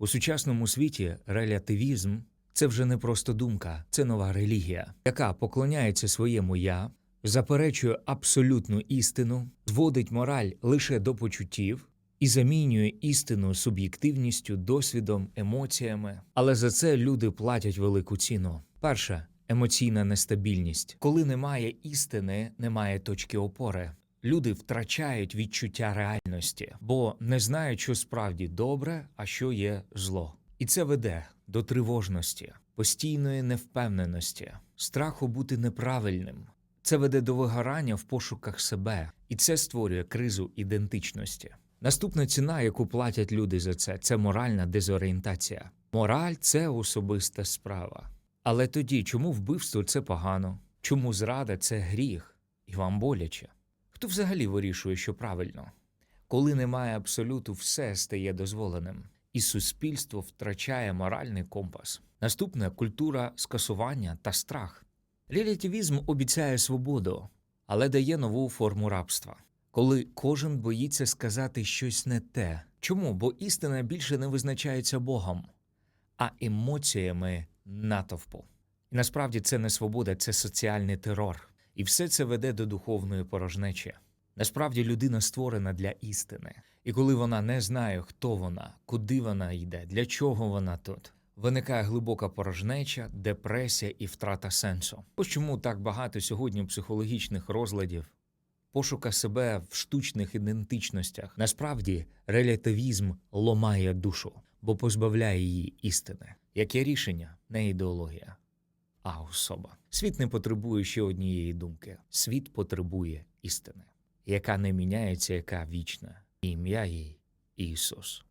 У сучасному світі релятивізм це вже не просто думка, це нова релігія, яка поклоняється своєму я, заперечує абсолютну істину, зводить мораль лише до почуттів і замінює істину суб'єктивністю, досвідом, емоціями. Але за це люди платять велику ціну. Перше емоційна нестабільність. Коли немає істини, немає точки опори. Люди втрачають відчуття реальності, бо не знають, що справді добре, а що є зло. І це веде до тривожності, постійної невпевненості, страху бути неправильним. Це веде до вигорання в пошуках себе, і це створює кризу ідентичності. Наступна ціна, яку платять люди за це, це моральна дезорієнтація. Мораль це особиста справа. Але тоді, чому вбивство це погано? Чому зрада це гріх? І вам боляче? Хто взагалі вирішує, що правильно? Коли немає абсолюту, все стає дозволеним, і суспільство втрачає моральний компас. Наступне культура скасування та страх. Релятивізм обіцяє свободу, але дає нову форму рабства, коли кожен боїться сказати щось не те. Чому? Бо істина більше не визначається Богом, а емоціями натовпу. І насправді це не свобода, це соціальний терор. І все це веде до духовної порожнечі. Насправді людина створена для істини. І коли вона не знає, хто вона, куди вона йде, для чого вона тут, виникає глибока порожнеча, депресія і втрата сенсу. Ось чому так багато сьогодні психологічних розладів, пошука себе в штучних ідентичностях. Насправді релятивізм ломає душу, бо позбавляє її істини. Яке рішення не ідеологія, а особа. Світ не потребує ще однієї думки. Світ потребує істини, яка не міняється, яка вічна. Ім'я їй Ісус.